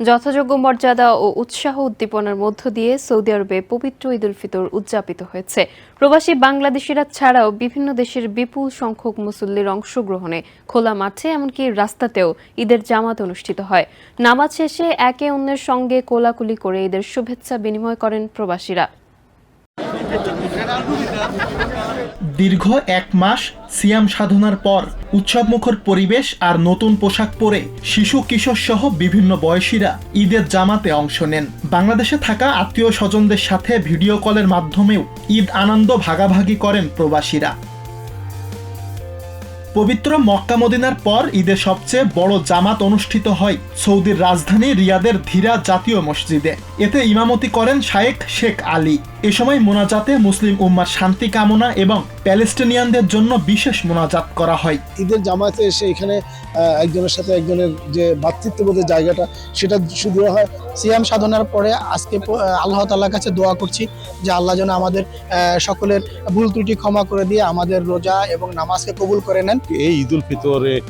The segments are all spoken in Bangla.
যথাযোগ্য মর্যাদা ও উৎসাহ উদ্দীপনার মধ্য দিয়ে সৌদি আরবে পবিত্র ঈদ উল ফিতর উদযাপিত হয়েছে। প্রবাসী বাংলাদেশিরা ছাড়াও বিভিন্ন দেশের বিপুল সংখ্যক মুসল্লির অংশগ্রহণে খোলা মাঠে, এমনকি রাস্তাতেও ঈদের জামাত অনুষ্ঠিত হয়। নামাজ শেষে একে অন্যের সঙ্গে কোলাকুলি করে ঈদের শুভেচ্ছা বিনিময় করেন প্রবাসীরা। দীর্ঘ এক মাস সিয়াম সাধনার পর উৎসবমুখর পরিবেশ আর নতুন পোশাক পরে শিশু, কিশোর সহ বিভিন্ন বয়সীরা ঈদের জামাতে অংশ নেন। বাংলাদেশে থাকা আত্মীয় স্বজনদের সাথে ভিডিও কলের মাধ্যমেও ঈদ আনন্দ ভাগাভাগি করেন প্রবাসীরা। পবিত্র মক্কা মদিনার পর ঈদের সবচেয়ে বড় জামাত অনুষ্ঠিত হয় সৌদির রাজধানী রিয়াদের ধীরা জাতীয় মসজিদে। এতে ইমামতি করেন শায়েখ শেখ আলী। এ সময় মোনাজাতে মুসলিম উম্মার শান্তি কামনা এবং প্যালেস্টিনিয়ানদের জন্য বিশেষ মোনাজাত করা হয়। ঈদের জামাতে এসে এখানে একজনের সাথে একজনের যে ভাতৃত্ববোধের জায়গাটা সেটা শুরু হয়। সিয়াম সাধনার পরে আজকে আল্লাহ তাআলার কাছে দোয়া করছি যে আল্লাহ যেন আমাদের সকলের ভুল ত্রুটি ক্ষমা করে দিয়ে আমাদের রোজা এবং নামাজকে কবুল করে নেন। এই ঈদ উল ফিতরের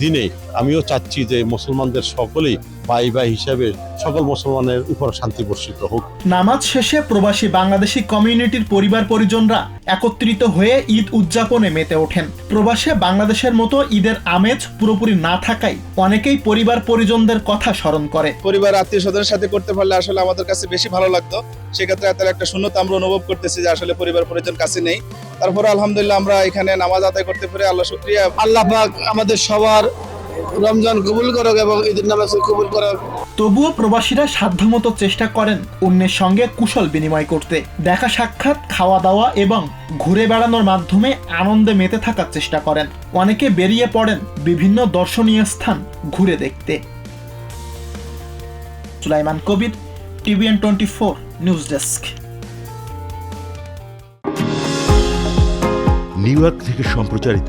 দিনে আমিও চাচ্ছি যে মুসলমানদের সকলেই ভাই ভাই হিসাবে সকল মুসলমানের উপর শান্তি বর্ষিত হোক। নামাজ শেষে প্রবাসী বাংলাদেশি কমিউনিটির পরিবার পরিজনরা একত্রিত হয়ে ঈদ উদযাপনে মেতে ওঠেন। প্রবাসে বাংলাদেশের মতো ঈদের আমেজ পুরোপুরি না থাকায় অনেকেই পরিবার পরিজনদের কথা স্মরণ করে। পরিবার আত্মীয় স্বজনের সাথে করতে পারলে আসলে আমাদের কাছে বেশি ভালো লাগতো। সেক্ষেত্রে তার একটা শূন্যতা আমরা অনুভব করতেছি যে আসলে পরিবার পরিজন কাছে নেই। তারপরে আলহামদুলিল্লাহ আমরা এখানে নামাজ আদায় করতে পেরে আল্লাহ শুক্রিয়া। আল্লাহ পাক আমাদের সবার রমজান কবুল করুক এবং ঈদের নামাজ কবুল করুক। তবুও প্রবাসীরা সাধ্যমতো চেষ্টা করেন অন্যের সঙ্গে কুশল বিনিময় করতে। দেখা সাক্ষাৎ খাওয়া দাওয়া এবং ঘুরে বেড়ানোর মাধ্যমে আনন্দে মেতে থাকার চেষ্টা করেন। অনেকে বেরিয়ে পড়েন বিভিন্ন দর্শনীয় স্থান ঘুরে দেখতে। Sulaiman Kabir TVN twenty four news desk. New York থেকে সম্প্রচারিত